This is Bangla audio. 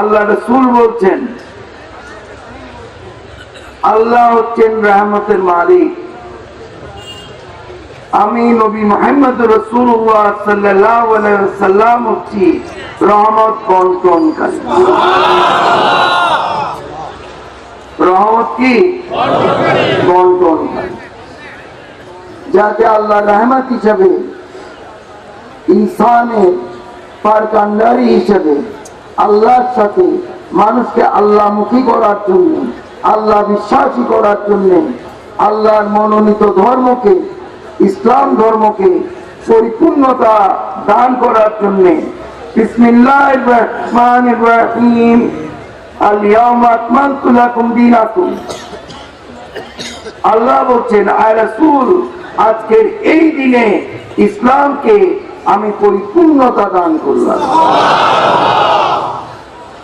আল্লাহ রসুল বলছেন, আল্লাহ হচ্ছেন রহমতের মালিক। আমি নবী মোহাম্মদ রসুল্লাহ হচ্ছি রহমত বন্টনকারী। রহমত কি? বন্টনকারী। যাতে আল্লাহ রহমত হিসাবে, ইনসানের পারকান্ডারি হিসেবে আল্লাহর সাথে, মানুষকে আল্লাহমুখী করার জন্য, আল্লাহ বিশ্বাসী করার জন্য, আল্লাহর মনোনীত ধর্মকে, ইসলাম ধর্মকে পরিপূর্ণতা দান করার জন্য। আল্লাহ বলছেন আজকের এই দিনে ইসলামকে আমি পরিপূর্ণতা দান করলাম।